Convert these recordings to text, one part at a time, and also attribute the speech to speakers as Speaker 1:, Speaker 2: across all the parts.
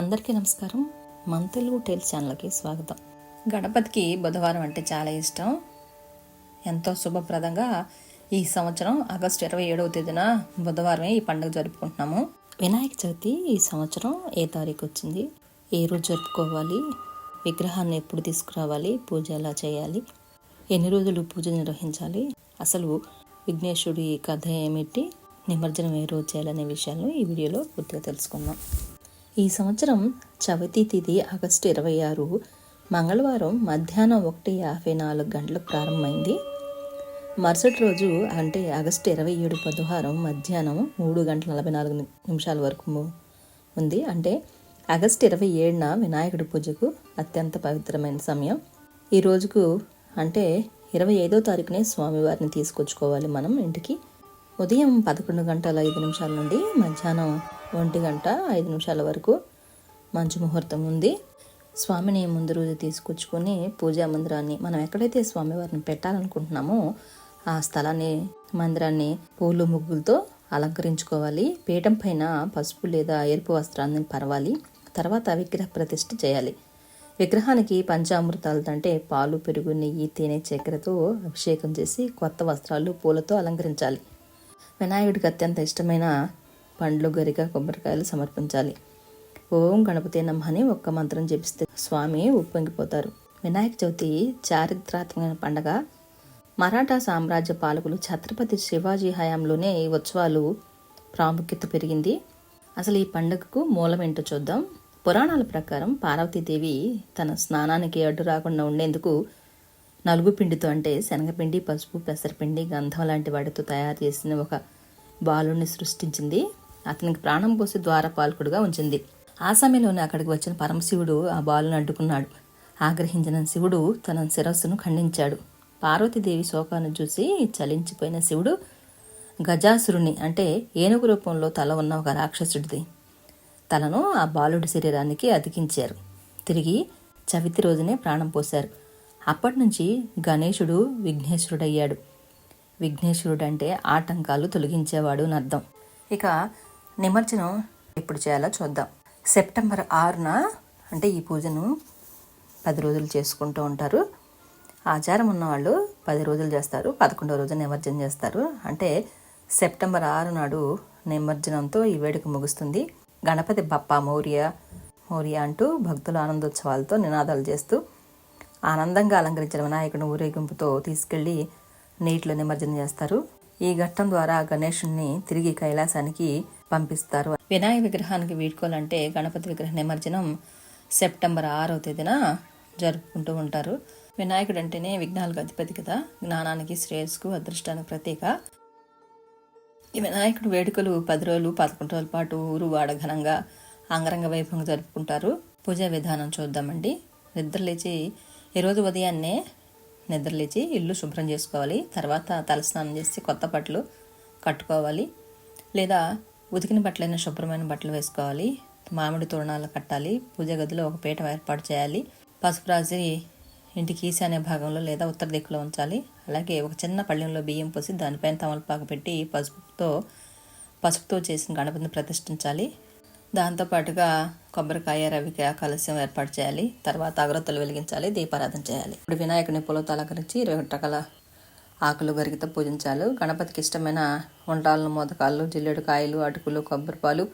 Speaker 1: అందరికీ నమస్కారం. మన తెలుగు టైల్స్ ఛానల్కి స్వాగతం. గణపతికి బుధవారం అంటే చాలా ఇష్టం. ఎంతో శుభప్రదంగా ఈ సంవత్సరం ఆగస్టు ఇరవై ఏడవ తేదీన బుధవారమే ఈ పండుగ జరుపుకుంటున్నాము. వినాయక చవితి ఈ సంవత్సరం ఏ తారీఖు వచ్చింది? ఏ రోజు జరుపుకోవాలి? విగ్రహాన్ని ఎప్పుడు తీసుకురావాలి? పూజ ఎలా చేయాలి? ఎన్ని రోజులు పూజ నిర్వహించాలి? అసలు విఘ్నేశ్వరుడి కథ ఏమిటి? నిమజ్జనం ఏ రోజు చేయాలనే విషయాలను ఈ వీడియోలో పూర్తిగా తెలుసుకుందాం. ఈ సంవత్సరం చవితి తిథి ఆగస్టు ఇరవై ఆరు. మంగళవారం మధ్యాహ్నం ఒకటి యాభై నాలుగు గంటలకు ప్రారంభమైంది. మరుసటి రోజు అంటే ఆగస్టు ఇరవై ఏడు బుధవారం మధ్యాహ్నం మూడు గంటల నలభై నాలుగు నిమిషాల వరకు ఉంది. అంటే ఆగస్టు ఇరవై ఏడున వినాయకుడి పూజకు అత్యంత పవిత్రమైన సమయం. ఈ రోజుకు అంటే ఇరవై ఐదో తారీఖునే స్వామివారిని తీసుకొచ్చుకోవాలి మనం ఇంటికి. ఉదయం పదకొండు గంటల ఐదు నిమిషాల నుండి మధ్యాహ్నం ఒంటి గంట ఐదు నిమిషాల వరకు మంచి ముహూర్తం ఉంది. స్వామిని ముందు రోజు తీసుకొచ్చుకొని పూజా మందిరాన్ని మనం ఎక్కడైతే స్వామివారిని పెట్టాలనుకుంటున్నామో ఆ స్థలాన్ని మందిరాన్ని పూలు ముగ్గులతో అలంకరించుకోవాలి. పీఠం పైన పసుపు లేదా ఎరుపు వస్త్రాన్ని పరవాలి. తర్వాత విగ్రహ ప్రతిష్ఠ చేయాలి. విగ్రహానికి పంచామృతాలతో అంటే పాలు పెరుగు నెయ్యి తేనె చక్కెరతో అభిషేకం చేసి కొత్త వస్త్రాలు పూలతో అలంకరించాలి. వినాయకుడికి అత్యంత ఇష్టమైన పండ్లు గరిక కొబ్బరికాయలు సమర్పించాలి. ఓం గణపతి నమ్మని అని ఒక్క మంత్రం జపిస్తే స్వామి ఉప్పొంగిపోతారు. వినాయక చవితి చారిత్రాత్మకమైన పండగ. మరాఠా సామ్రాజ్య పాలకులు ఛత్రపతి శివాజీ హయాంలోనే ఈ ఉత్సవాలు ప్రాముఖ్యత పెరిగింది. అసలు ఈ పండుగకు మూలమేంటో చూద్దాం. పురాణాల ప్రకారం పార్వతీదేవి తన స్నానానికి అడ్డు రాకుండా ఉండేందుకు నలుగు పిండితో అంటే శనగపిండి పసుపు పెసరపిండి గంధం లాంటి వాటితో తయారు చేసిన ఒక బాలుని సృష్టించింది. అతనికి ప్రాణం పోసి ద్వారపాలకుడుగా ఉంచింది. ఆ సమయంలోనే అక్కడికి వచ్చిన పరమశివుడు ఆ బాలుని అడ్డుకున్నాడు. ఆగ్రహించిన శివుడు తన శిరస్సును ఖండించాడు. పార్వతీదేవి శోకాన్ని చూసి చలించిపోయిన శివుడు గజాసురుని అంటే ఏనుగు రూపంలో తల ఉన్న ఒక రాక్షసుడిది. తలను ఆ బాలుడి శరీరానికి అతికించారు. తిరిగి చవితి రోజునే ప్రాణం పోశారు. అప్పటి నుంచి గణేశుడు విఘ్నేశ్వరుడయ్యాడు. విఘ్నేశ్వరుడు అంటే ఆటంకాలు తొలగించేవాడు అని అర్థం. ఇక నిమజ్జనం ఎప్పుడు చేయాలో చూద్దాం. సెప్టెంబర్ ఆరున అంటే ఈ పూజను పది రోజులు చేసుకుంటూ ఉంటారు. ఆచారం ఉన్నవాళ్ళు పది రోజులు చేస్తారు పదకొండో రోజు నిమజ్జనం చేస్తారు. అంటే సెప్టెంబర్ ఆరు నాడు నిమజ్జనంతో ఈ వేడుక ముగుస్తుంది. గణపతి బప్ప మౌర్య మౌర్య అంటూ భక్తుల ఆనందోత్సవాలతో నినాదాలు చేస్తూ ఆనందంగా అలంకరించిన వినాయకుడిని ఊరేగింపుతో తీసుకెళ్ళి నీటిలో నిమజ్జనం చేస్తారు. ఈ ఘట్టం ద్వారా గణేషుణ్ణి తిరిగి కైలాసానికి పంపిస్తారు. వినాయక విగ్రహానికి వీడ్కోలంటే గణపతి విగ్రహ నిమజ్జనం సెప్టెంబర్ ఆరో తేదీన జరుపుకుంటూ ఉంటారు. వినాయకుడు అంటేనే విఘ్నాలకు అధిపతి కదా. జ్ఞానానికి శ్రేయస్సుకు అదృష్టానికి ప్రతీక. ఈ వినాయకుడు వేడుకలు పది రోజులు పదకొండు రోజుల పాటు ఊరు వాడ ఘనంగా అంగరంగ వైభవంగా జరుపుకుంటారు. పూజా విధానం చూద్దామండి. నిద్రలేచి ఈరోజు ఉదయాన్నే నిద్రలేచి ఇల్లు శుభ్రం చేసుకోవాలి. తర్వాత తలస్నానం చేసి కొత్త బట్టలు కట్టుకోవాలి. లేదా ఉతికిన బట్టలైన శుభ్రమైన బట్టలు వేసుకోవాలి. మామిడి తోరణాలు కట్టాలి. పూజ గదిలో ఒక పీఠం ఏర్పాటు చేయాలి. పసుపు రాసి ఇంటికి ఈశాన్య భాగంలో లేదా ఉత్తర దిక్కులో ఉంచాలి. అలాగే ఒక చిన్న పళ్ళెంలో బియ్యం పోసి దానిపైన తమలపాకు పెట్టి పసుపుతో పసుపుతో చేసిన గణపతిని ప్రతిష్ఠించాలి. దాంతోపాటుగా కొబ్బరికాయ రవికాయ కలశం ఏర్పాటు చేయాలి. తర్వాత అగరత్తులు వెలిగించాలి దీపారాధన చేయాలి. ఇప్పుడు వినాయకుని పూలతో అలంకరించి ఇరవై ఒకటి రకాల ఆకులు గరిగితో పూజించాలి. గణపతికి ఇష్టమైన వంటాలను మోదకాలు జిల్లేడు కాయలు అటుకులు కొబ్బరిపాలు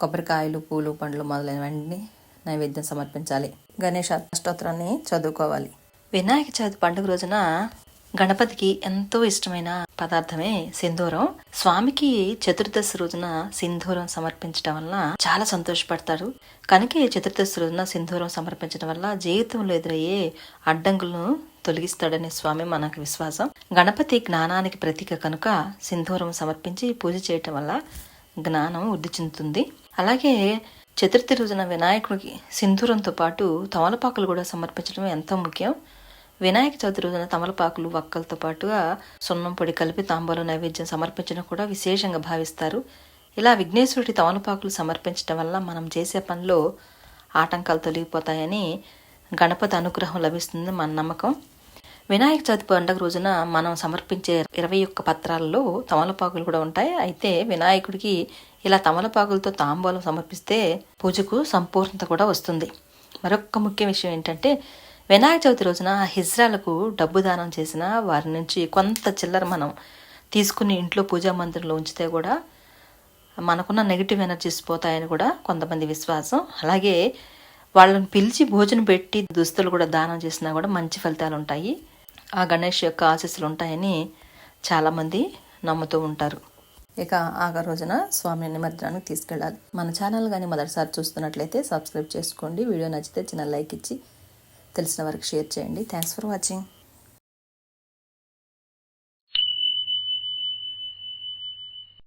Speaker 1: కొబ్బరికాయలు పూలు పండ్లు మొదలైనవన్నీ నైవేద్యం సమర్పించాలి. గణేష అష్టోత్తరాన్ని చదువుకోవాలి. వినాయక చవితి పండుగ రోజున గణపతికి ఎంతో ఇష్టమైన పదార్థమే సింధూరం. స్వామికి చతుర్దశి రోజున సింధూరం సమర్పించడం వల్ల చాలా సంతోషపడతాడు కనుక చతుర్దశి రోజున సింధూరం సమర్పించడం వల్ల జీవితంలో ఎదురయ్యే అడ్డంకులను తొలగిస్తాడనే స్వామి మనకు విశ్వాసం. గణపతి జ్ఞానానికి ప్రతీక కనుక సింధూరం సమర్పించి పూజ చేయటం వల్ల జ్ఞానం వృద్ధి చెందుతుంది. అలాగే చతుర్థి రోజున వినాయకుడికి సింధూరంతో పాటు తమలపాకులు కూడా సమర్పించడం ఎంతో ముఖ్యం. వినాయక చవితి రోజున తమలపాకులు వక్కలతో పాటుగా సున్నం పొడి కలిపి తాంబూలం నైవేద్యం సమర్పించడం కూడా విశేషంగా భావిస్తారు. ఇలా విఘ్నేశ్వరుడి తమలపాకులు సమర్పించడం వల్ల మనం చేసే పనిలో ఆటంకాలు తొలగిపోతాయని గణపతి అనుగ్రహం లభిస్తుంది మన నమ్మకం. వినాయక చవితి పండుగ రోజున మనం సమర్పించే ఇరవై ఒక్క పత్రాలలో తమలపాకులు కూడా ఉంటాయి. అయితే వినాయకుడికి ఇలా తమలపాకులతో తాంబూలం సమర్పిస్తే పూజకు సంపూర్ణత కూడా వస్తుంది. మరొక ముఖ్య విషయం ఏంటంటే వినాయక చవితి రోజున హిజ్రాలకు డబ్బు దానం చేసిన వారి నుంచి కొంత చిల్లర మనం తీసుకుని ఇంట్లో పూజా మందిరంలో ఉంచితే కూడా మనకున్న నెగిటివ్ ఎనర్జీస్ పోతాయని కూడా కొంతమంది విశ్వాసం. అలాగే వాళ్ళని పిలిచి భోజనం పెట్టి దుస్తులు కూడా దానం చేసినా కూడా మంచి ఫలితాలు ఉంటాయి. ఆ గణేష్ యొక్క ఆశీస్సులు ఉంటాయని చాలామంది నమ్ముతూ ఉంటారు. ఇక ఆగ రోజున స్వామి నిమజ్జనానికి తీసుకెళ్ళాలి. మన ఛానల్ కానీ మొదటిసారి చూస్తున్నట్లయితే సబ్స్క్రైబ్ చేసుకోండి. వీడియో నచ్చితే చిన్న లైక్ ఇచ్చి తెలిసిన వారికి షేర్ చేయండి. Thanks for watching